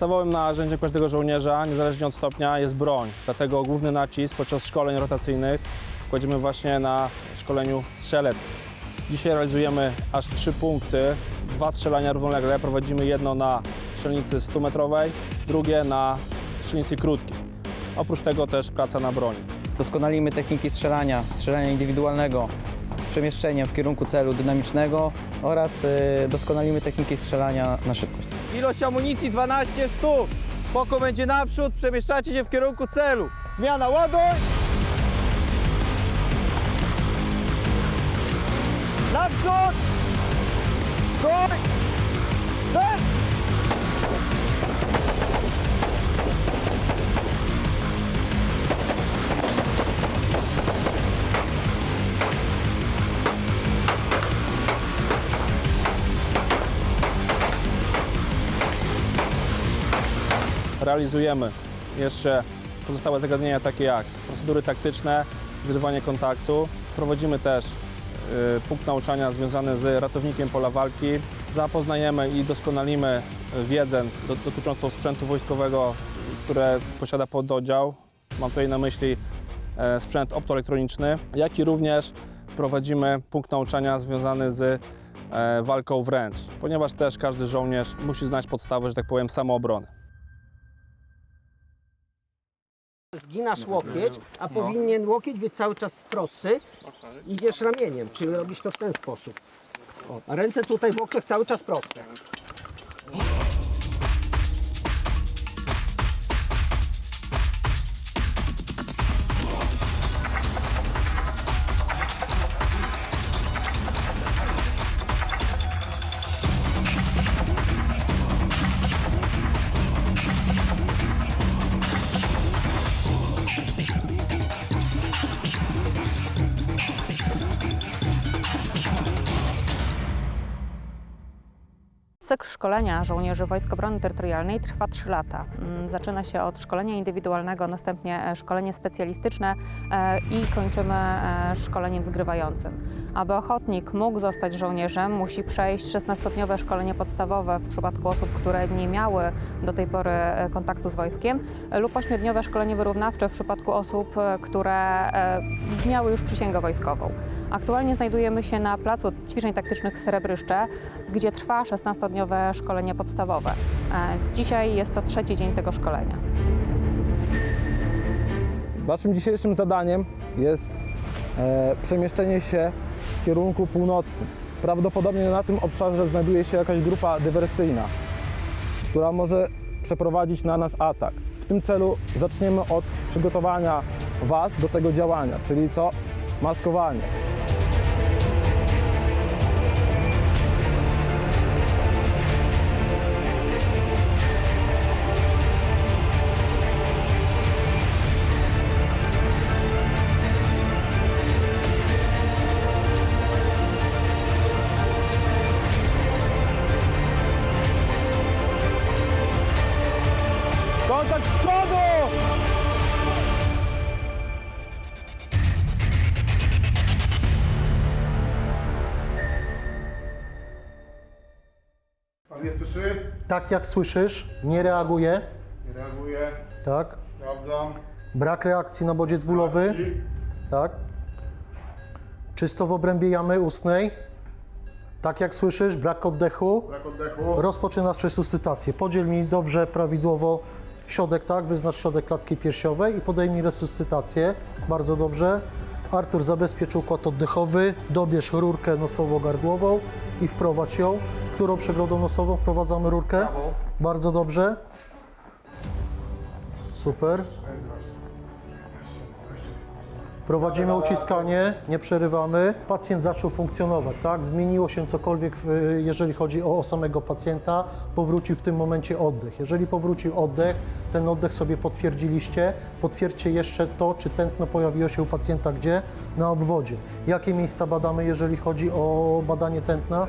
Podstawowym narzędziem każdego żołnierza, niezależnie od stopnia, jest broń. Dlatego główny nacisk podczas szkoleń rotacyjnych kładziemy właśnie na szkoleniu strzeleckim. Dzisiaj realizujemy aż trzy punkty, dwa strzelania równolegle. Prowadzimy jedno na strzelnicy 100-metrowej, drugie na strzelnicy krótkiej. Oprócz tego też praca na broni. Doskonalimy techniki strzelania, strzelania indywidualnego z przemieszczeniem w kierunku celu dynamicznego oraz y, doskonalimy techniki strzelania na szybkość. Ilość amunicji 12 sztuk. Po komendzie naprzód przemieszczacie się w kierunku celu. Zmiana ładuj! Naprzód! Stój! Realizujemy jeszcze pozostałe zagadnienia takie jak procedury taktyczne, zrywanie kontaktu. Prowadzimy też y, punkt nauczania związany z ratownikiem pola walki. Zapoznajemy i doskonalimy wiedzę do, dotyczącą sprzętu wojskowego, które posiada pododdział. Mam tutaj na myśli e, sprzęt optoelektroniczny, jak i również prowadzimy punkt nauczania związany z e, walką wręcz, ponieważ też każdy żołnierz musi znać podstawy, że tak powiem, samoobrony. Zginasz łokieć, a powinien łokieć być cały czas prosty. Idziesz ramieniem, czyli robisz to w ten sposób. O, a ręce tutaj w łokciach cały czas proste. Cykl szkolenia żołnierzy Wojsk Obrony Terytorialnej trwa 3 lata. Mm, Zaczyna się od szkolenia indywidualnego, następnie e, szkolenie specjalistyczne e, i kończymy e, szkoleniem zgrywającym. Aby ochotnik mógł zostać żołnierzem, musi przejść 16-stopniowe szkolenie podstawowe w przypadku osób, które nie miały do tej pory kontaktu z wojskiem lub 8-dniowe szkolenie wyrównawcze w przypadku osób, które miały już przysięgę wojskową. Aktualnie znajdujemy się na placu ćwiczeń taktycznych Srebryszcze, gdzie trwa 16-dniowe szkolenie podstawowe. E, Dzisiaj jest to trzeci dzień tego szkolenia. Naszym dzisiejszym zadaniem jest e, przemieszczenie się w kierunku północnym. Prawdopodobnie na tym obszarze znajduje się jakaś grupa dywersyjna, która może przeprowadzić na nas atak. W tym celu zaczniemy od przygotowania Was do tego działania, czyli co? Maskowanie. Kontakt z przodu! Pan nie słyszy? Tak jak słyszysz, nie reaguje, Nie reaguje. tak? Sprawdzam. Brak reakcji na bodziec bólowy, Reakcji. tak? Czysto w obrębie jamy ustnej, tak jak słyszysz, brak oddechu. Brak oddechu. Rozpoczynasz resuscytację. Podziel mi dobrze, prawidłowo środek, tak? Wyznacz środek klatki piersiowej i podejmij resuscytację. Bardzo dobrze. Artur zabezpiecz układ oddechowy, dobierz rurkę nosowo-gardłową i wprowadź ją. Którą przegrodą nosową wprowadzamy rurkę? Bardzo dobrze. Super. Prowadzimy uciskanie, nie przerywamy. Pacjent zaczął funkcjonować, tak? Zmieniło się cokolwiek, jeżeli chodzi o, o samego pacjenta. Powrócił w tym momencie oddech. Jeżeli powrócił oddech, ten oddech sobie potwierdziliście. Potwierdźcie jeszcze to, czy tętno pojawiło się u pacjenta gdzie? Na obwodzie. Jakie miejsca badamy, jeżeli chodzi o badanie tętna?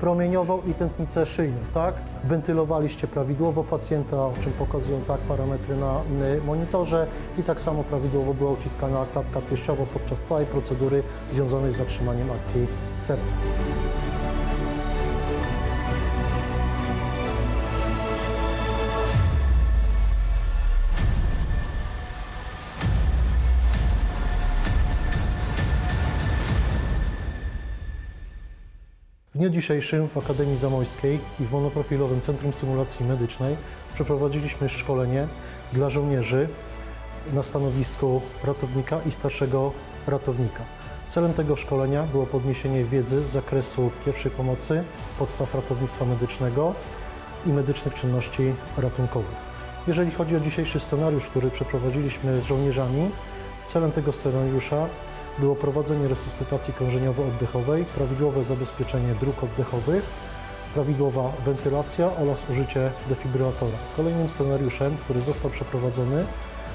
Promieniową i tętnicę szyjną, tak? Wentylowaliście prawidłowo pacjenta, o czym pokazują tak parametry na monitorze i tak samo prawidłowo była uciskana klatka piersiowa podczas całej procedury związanej z zatrzymaniem akcji serca. W dniu dzisiejszym w Akademii Zamojskiej i w monoprofilowym Centrum Symulacji Medycznej przeprowadziliśmy szkolenie dla żołnierzy na stanowisku ratownika i starszego ratownika. Celem tego szkolenia było podniesienie wiedzy z zakresu pierwszej pomocy, podstaw ratownictwa medycznego i medycznych czynności ratunkowych. Jeżeli chodzi o dzisiejszy scenariusz, który przeprowadziliśmy z żołnierzami, celem tego scenariusza było prowadzenie resuscytacji krążeniowo-oddechowej, prawidłowe zabezpieczenie dróg oddechowych, prawidłowa wentylacja oraz użycie defibrylatora. Kolejnym scenariuszem, który został przeprowadzony,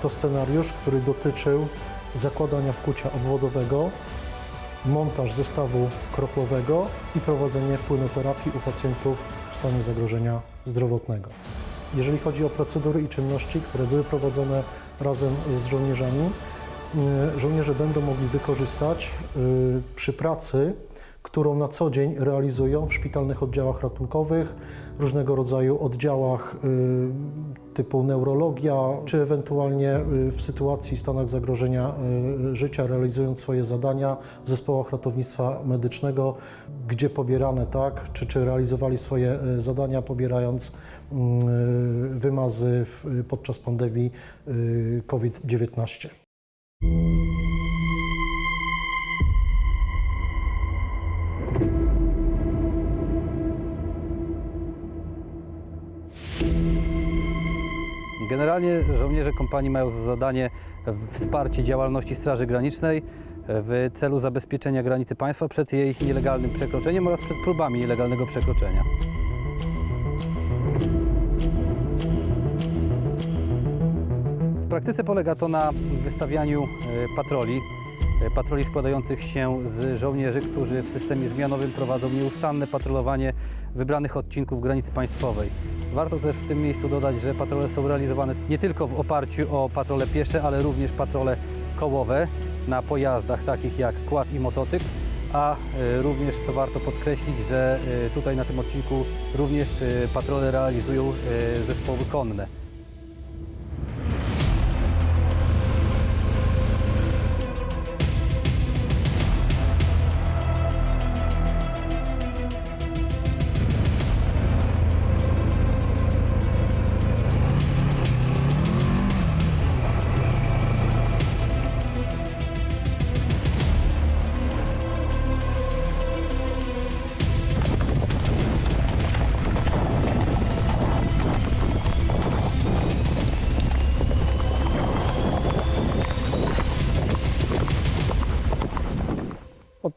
to scenariusz, który dotyczył zakładania wkucia obwodowego, montaż zestawu kroplowego i prowadzenie płynoterapii u pacjentów w stanie zagrożenia zdrowotnego. Jeżeli chodzi o procedury i czynności, które były prowadzone razem z żołnierzami, żołnierze będą mogli wykorzystać y, przy pracy, którą na co dzień realizują w szpitalnych oddziałach ratunkowych, różnego rodzaju oddziałach y, typu neurologia, czy ewentualnie w sytuacji, stanach zagrożenia życia, realizując swoje zadania w zespołach ratownictwa medycznego, gdzie pobierane, tak, czy, czy realizowali swoje zadania, pobierając y, wymazy podczas pandemii y, COVID-19. Generalnie żołnierze kompanii mają za zadanie wsparcie działalności Straży Granicznej w celu zabezpieczenia granicy państwa przed jej nielegalnym przekroczeniem oraz przed próbami nielegalnego przekroczenia. W praktyce polega to na wystawianiu e, patroli, e, patroli składających się z żołnierzy, którzy w systemie zmianowym prowadzą nieustanne patrolowanie wybranych odcinków granicy państwowej. Warto też w tym miejscu dodać, że patrole są realizowane nie tylko w oparciu o patrole piesze, ale również patrole kołowe na pojazdach takich jak quad i motocykl, a e, również, co warto podkreślić, że e, tutaj na tym odcinku również e, patrole realizują zespoły konne.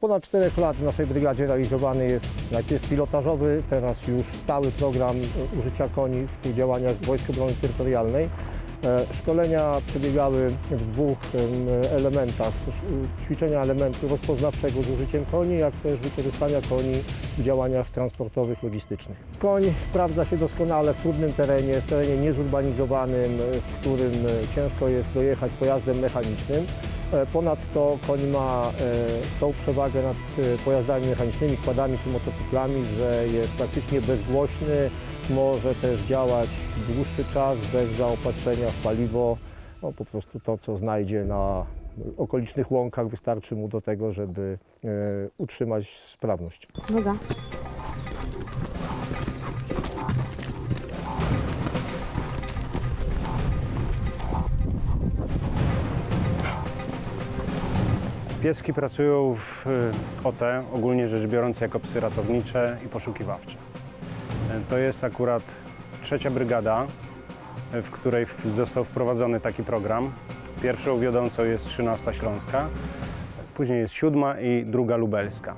Ponad 4 lat w naszej brygadzie realizowany jest najpierw pilotażowy, teraz już stały program użycia koni w działaniach Wojsk Obrony Terytorialnej. E, Szkolenia przebiegały w dwóch em, elementach. Ćwiczenia elementu rozpoznawczego z użyciem koni, jak też wykorzystania koni w działaniach transportowych, logistycznych. Koń sprawdza się doskonale w trudnym terenie, w terenie niezurbanizowanym, w którym e, ciężko jest dojechać pojazdem mechanicznym. E, Ponadto koń ma tą przewagę nad pojazdami mechanicznymi, kładami czy motocyklami, że jest praktycznie bezgłośny, może też działać dłuższy czas bez zaopatrzenia w paliwo. No, po prostu to, co znajdzie na okolicznych łąkach, wystarczy mu do tego, żeby e, utrzymać sprawność. Noga. Pieski pracują w y, OT, ogólnie rzecz biorąc, jako psy ratownicze i poszukiwawcze. Y, To jest akurat trzecia brygada, w której został wprowadzony taki program. Pierwszą wiodącą jest 13 Śląska, później jest siódma i druga lubelska.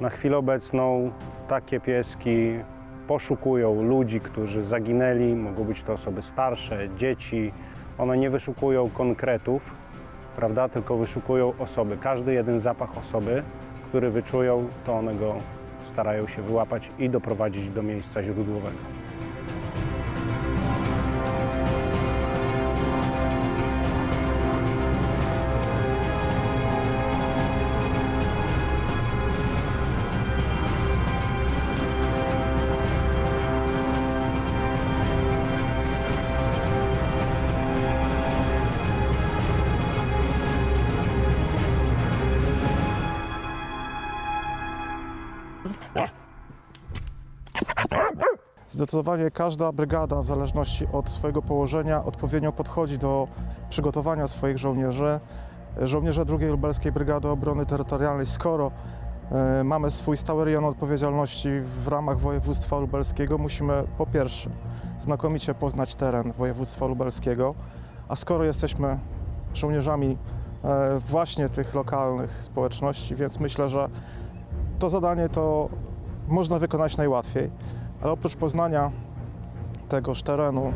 Na chwilę obecną takie pieski poszukują ludzi, którzy zaginęli, mogą być to osoby starsze, dzieci. One nie wyszukują konkretów, prawda, tylko wyszukują osoby. Każdy jeden zapach osoby, który wyczują, to one go starają się wyłapać i doprowadzić do miejsca źródłowego. Zdecydowanie każda brygada, w zależności od swojego położenia, odpowiednio podchodzi do przygotowania swoich żołnierzy. Żołnierze II Lubelskiej Brygady Obrony Terytorialnej, skoro e, mamy swój stały rejon odpowiedzialności w ramach województwa lubelskiego, musimy po pierwsze znakomicie poznać teren województwa lubelskiego, a skoro jesteśmy żołnierzami e, właśnie tych lokalnych społeczności, więc myślę, że to zadanie to można wykonać najłatwiej, ale oprócz poznania tegoż terenu e,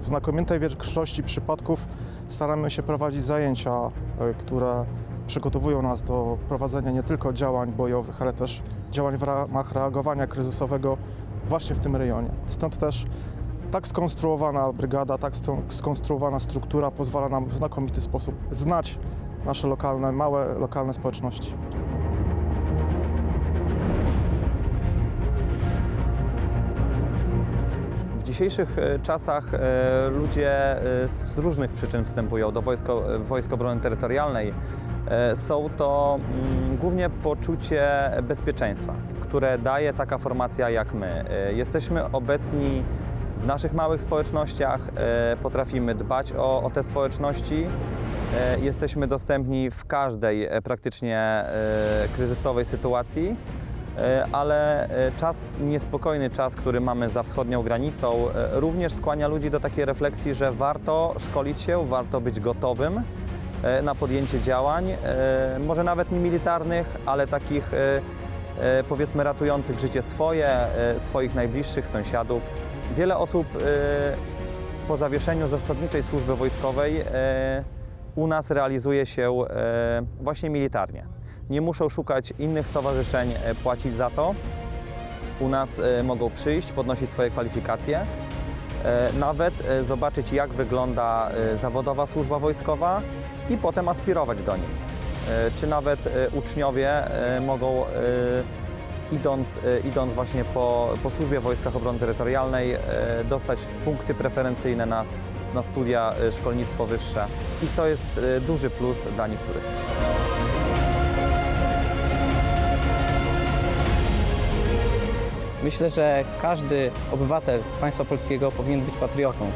w znakomitej większości przypadków staramy się prowadzić zajęcia, e, które przygotowują nas do prowadzenia nie tylko działań bojowych, ale też działań w ramach reagowania kryzysowego właśnie w tym rejonie. Stąd też tak skonstruowana brygada, tak skonstruowana struktura pozwala nam w znakomity sposób znać nasze lokalne, małe lokalne społeczności. Dzisiejszych e, czasach e, ludzie e, z różnych przyczyn wstępują do wojsko, Wojsk Obrony Terytorialnej. Są to mm, głównie poczucie bezpieczeństwa, które daje taka formacja jak my. Jesteśmy obecni w naszych małych społecznościach, potrafimy dbać o, o te społeczności. Jesteśmy dostępni w każdej praktycznie kryzysowej sytuacji. E, ale e, czas, niespokojny czas, który mamy za wschodnią granicą, e, również skłania ludzi do takiej refleksji, że warto szkolić się, warto być gotowym na podjęcie działań, może nawet nie militarnych, ale takich powiedzmy ratujących życie swoje, swoich najbliższych sąsiadów. Wiele osób po zawieszeniu zasadniczej służby wojskowej u nas realizuje się właśnie militarnie nie muszą szukać innych stowarzyszeń, e, płacić za to. U nas e, mogą przyjść, podnosić swoje kwalifikacje, e, nawet zobaczyć jak wygląda zawodowa służba wojskowa i potem aspirować do niej. Czy nawet uczniowie mogą idąc, idąc właśnie po, po służbie w Wojskach Obrony Terytorialnej dostać punkty preferencyjne na, na studia szkolnictwo wyższe i to jest duży plus dla niektórych. Myślę, że każdy obywatel państwa polskiego powinien być patriotą.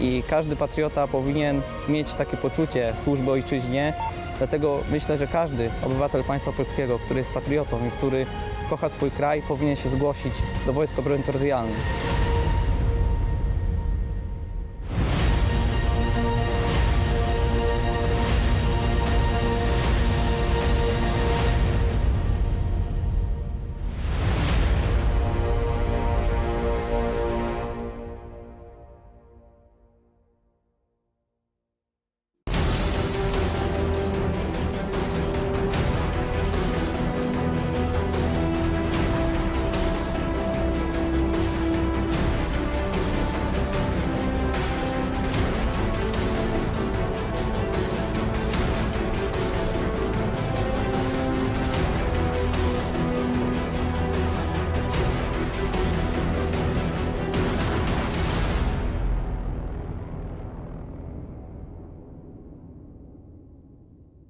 I każdy patriota powinien mieć takie poczucie służby ojczyźnie. Dlatego myślę, że każdy obywatel państwa polskiego, który jest patriotą i który kocha swój kraj, powinien się zgłosić do Wojsk Obrony Terytorialnej.